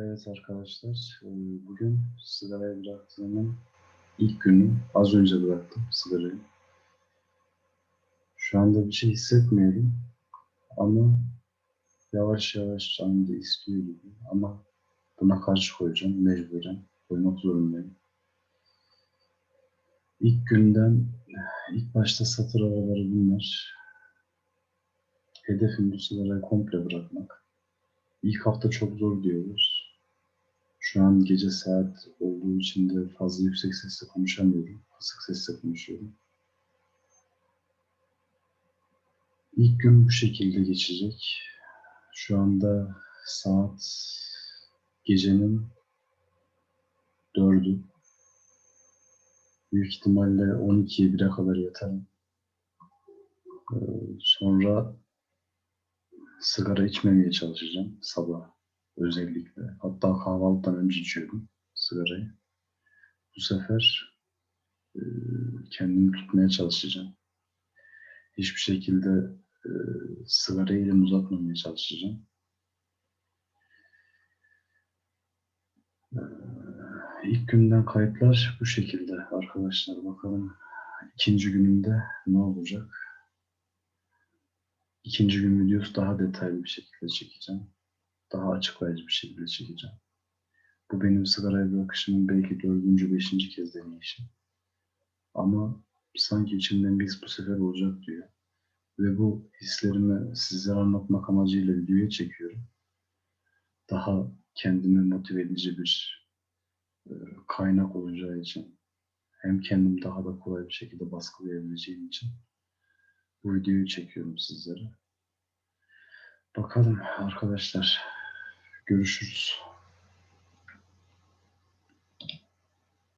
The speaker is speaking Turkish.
Evet arkadaşlar, e, bugün sigarayı bıraktığımın ilk günü. Az önce bıraktım sigarayı. Şu anda bir şey hissetmiyorum. Ama yavaş yavaş canım da istiyor gibi. Ama buna karşı koyacağım, mecburen. Koymak zorundayım. İlk günden, ilk başta satır araları bunlar. Hedefim bu sigarayı komple bırakmak. İlk hafta çok zor diyoruz. Şu an gece saat olduğu için de fazla yüksek sesle konuşamıyorum. Kısık sesle konuşuyorum. İlk gün bu şekilde geçecek. Şu anda saat gecenin dördü. Büyük ihtimalle 12'ye 1'e kadar yatarım. Ee, sonra sigara içmemeye çalışacağım sabah özellikle. Hatta kahvaltıdan önce içiyordum sigarayı. Bu sefer e, kendimi tutmaya çalışacağım. Hiçbir şekilde e, sigarayı elim uzatmamaya çalışacağım. E, ilk günden kayıtlar bu şekilde arkadaşlar. Bakalım ikinci günümde ne olacak? İkinci gün videosu daha detaylı bir şekilde çekeceğim daha açıklayıcı bir şekilde çekeceğim. Bu benim sigaraya bırakışımın belki dördüncü, beşinci kez deneyişim. Ama sanki içimden bir his bu sefer olacak diyor. Ve bu hislerimi sizlere anlatmak amacıyla videoya çekiyorum. Daha kendimi motive edici bir e, kaynak olacağı için hem kendim daha da kolay bir şekilde baskılayabileceğim için bu videoyu çekiyorum sizlere. Bakalım arkadaşlar. Görüşürüz.